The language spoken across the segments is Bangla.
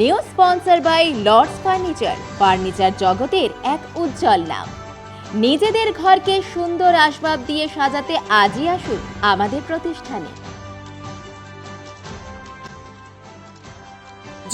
New sponsor by Lords furniture. Furniture জগতের এক উজ্জ্বল নাম। নিজেদের ঘরকে সুন্দর আসবাব দিয়ে সাজাতে আজই আসুন আমাদের প্রতিষ্ঠানে।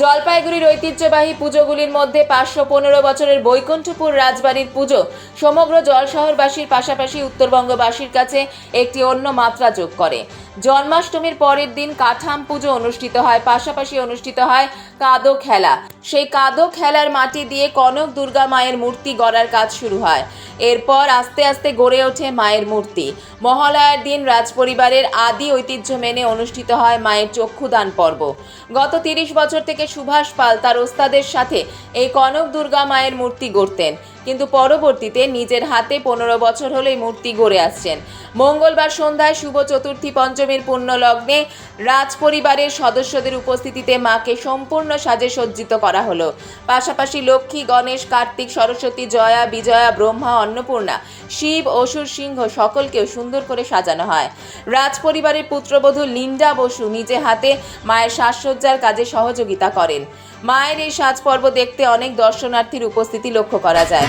জলপাইগুড়ির ঐতিহ্যবাহী পুজোগুলির মধ্যে পাঁচশো পনেরো বছরের বৈকুণ্ঠপুর রাজবাড়ির পুজো সমগ্র জলশহরবাসীর পাশাপাশি উত্তরবঙ্গবাসীর কাছে একটি অন্য মাত্রা যোগ করে। জন্মাষ্টমীর পরের দিন কাঠাম পুজো অনুষ্ঠিত হয়, পাশাপাশি অনুষ্ঠিত হয় কাদো খেলা। সেই কাদো খেলার মাটি দিয়ে কনক দুর্গা মায়ের মূর্তি গড়ার কাজ শুরু হয়। এরপর আস্তে আস্তে গড়ে ওঠে মায়ের মূর্তি। মহালয়ার দিন রাজপরিবারের আদি ঐতিহ্য মেনে অনুষ্ঠিত হয় মায়ের চক্ষুদান পর্ব। গত তিরিশ বছর থেকে সুভাষ পাল তার ওস্তাদের সাথে এই কনক দুর্গা মায়ের মূর্তি গড়তেন। কিন্তু পরবর্তীতে নিজের হাতে পনেরো বছর হলো এই মূর্তি গড়ে আসছেন। মঙ্গলবার সন্ধ্যায় শুভ চতুর্থী পঞ্চমীর পুণ্য লগ্নে রাজ পরিবারের সদস্যদের উপস্থিতিতে মাকে সম্পূর্ণ সাজে সজ্জিত করা হলো। পাশাপাশি লক্ষ্মী, গণেশ, কার্তিক, সরস্বতী, জয়া, বিজয়া, ব্রহ্মা, অন্নপূর্ণা, শিব, অসুর, সিংহ সকলকেও সুন্দর করে সাজানো হয়। রাজ পরিবারের পুত্রবধূ লিন্ডা বসু নিজে হাতে মায়ের সাজসজ্জার কাজে সহযোগিতা করেন। মায়ের এই সাজ পর্ব দেখতে অনেক দর্শনার্থীর উপস্থিতি লক্ষ্য করা যায়।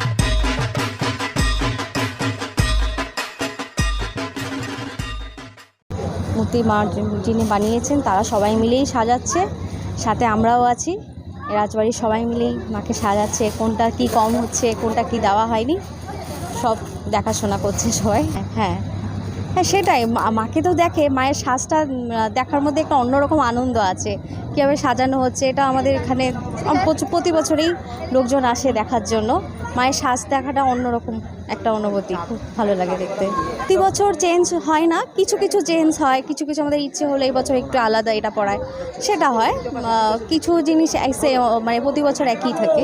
মূর্তি মা যিনি বানিয়েছেন, তারা সবাই মিলেই সাজাচ্ছে। সাথে আমরাও আছি। রাজবাড়ির সবাই মিলেই মাকে সাজাচ্ছে। কোনটা কি কম হচ্ছে, কোনটা কি দেওয়া হয়নি, সব দেখাশোনা করছে সবাই। হ্যাঁ। হ্যাঁ সেটাই। মাকে তো দেখে, মায়ের সাজটা দেখার মধ্যে একটা অন্যরকম আনন্দ আছে। কীভাবে সাজানো হচ্ছে, এটা আমাদের এখানে প্রতি বছরেই লোকজন আসে দেখার জন্য। মায়ের সাজ দেখাটা অন্যরকম একটা অনুভূতি। খুব ভালো লাগে দেখতে। প্রতি বছর চেঞ্জ হয় না, কিছু কিছু চেঞ্জ হয়। কিছু কিছু আমাদের ইচ্ছে হলে এই বছর একটু আলাদা এটা পড়ায়। সেটা হয়। কিছু জিনিস মানে প্রতি বছর একই থাকে।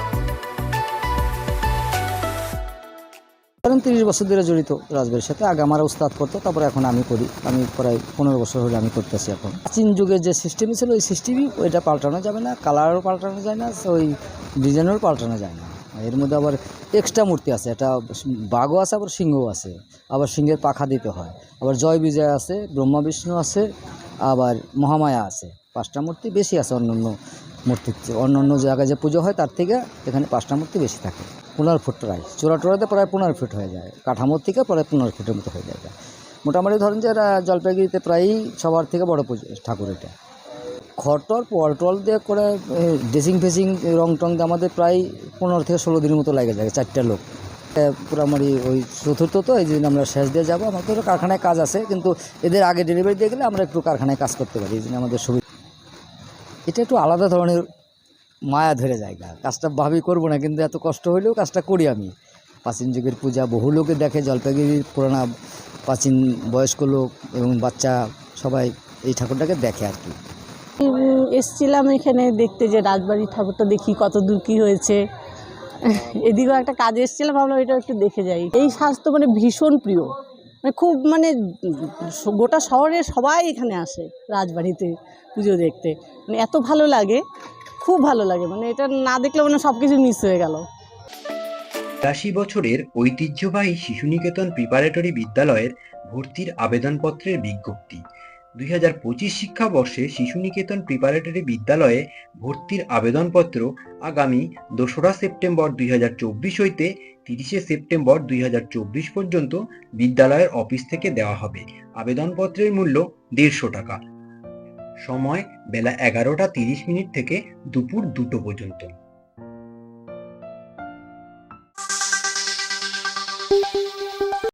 কারণ তিরিশ বছর ধরে জড়িত রাজবাড়ির সাথে। আগে আমার উস্তাদ করতো, তারপরে এখন আমি করি। আমি প্রায় পনেরো বছর হলে আমি করতেছি এখন। প্রাচীন যুগের যে সিস্টেমই ছিল, ওই সিস্টেমই ওইটা পাল্টানো যাবে না কালারও পাল্টানো যায় না ওই ডিজাইনেরও পাল্টানো যায় না। এর মধ্যে আবার এক্সট্রা মূর্তি আছে এটা বাঘও আছে, আবার সিংহও আছে। আবার সিংহের পাখা দিতে হয়। আবার জয় বিজয় আছে, ব্রহ্মা বিষ্ণু আছে, আবার মহামায়া আছে। পাঁচটা মূর্তি বেশি আছে অন্য অন্য মূর্তির অন্য অন্য জায়গায় যে পুজো হয়, তার থেকে এখানে পাঁচটা মূর্তি বেশি থাকে। পনেরো ফুট প্রায়। চূড়া টোড়াতে প্রায় পনেরো ফুট হয়ে যায়। কাঠামোর থেকে প্রায় পনেরো ফুটের মতো হয়ে যায় মোটামুটি ধরেন যে এরা জলপাইগুড়িতে প্রায়ই সবার থেকে বড় ঠাকুর এটা। খড়টর পলটল দিয়ে করে ড্রেসিং ফেসিং, রং টং দিয়ে আমাদের প্রায় পনেরো থেকে ষোলো দিনের মতো লাগে যায় চারটা লোক। পুরামারি ওই চতুর্থ তো, এই জন্য আমরা শেষ দিয়ে যাব। আমাদের কারখানায় কাজ আছে, কিন্তু এদের আগে ডেলিভারি দিয়ে গেলে আমরা একটু কারখানায় কাজ করতে পারি, এই জন্য আমাদের সুবিধা এটা একটু আলাদা ধরনের মায়া ধরে জায়গা কাজটা ভাবি করব না, কিন্তু এত কষ্ট হলেও কাজটা করি আমি। প্রাচীন যুগের পূজা, বহু লোকে দেখে, জলপাইগুড়ির পুরানা প্রাচীন বয়স্ক লোক এবং বাচ্চা সবাই এই ঠাকুরটাকে দেখে আর কি। এসছিলাম এখানে দেখতে যে রাজবাড়ির ঠাকুরটা দেখি কত দূর কী হয়েছে। এদিকেও একটা কাজে এসেছিলাম ভাবলাম এটা একটু দেখে যাই। এই তো মানে ভীষণ প্রিয়। মানে খুব মানে গোটা শহরে সবাই এখানে আসে রাজবাড়িতে পুজো দেখতে। মানে এত ভালো লাগে। খুব ভালো লাগে মানে এটা না দেখলে মানে সব কিছু মিস হয়ে গেল। বিরাশি বছরের ঐতিহ্যবাহী শিশুনিকেতন প্রিপারেটরি বিদ্যালয়ের ভর্তির আবেদনপত্রের বিজ্ঞপ্তি। দুই হাজার পঁচিশ শিক্ষাবর্ষে শিশুনিকেতন প্রিপারেটরি বিদ্যালয়ে ভর্তির আবেদনপত্র আগামী দোসরা সেপ্টেম্বর দুই হাজার চব্বিশ হইতে তিরিশে সেপ্টেম্বর দুই হাজার চব্বিশ পর্যন্ত বিদ্যালয়ের অফিস থেকে দেওয়া হবে। আবেদনপত্রের মূল্য দেড়শো টাকা। সময় বেলা এগারোটা তিরিশ মিনিট থেকে দুপুর দুটো পর্যন্ত।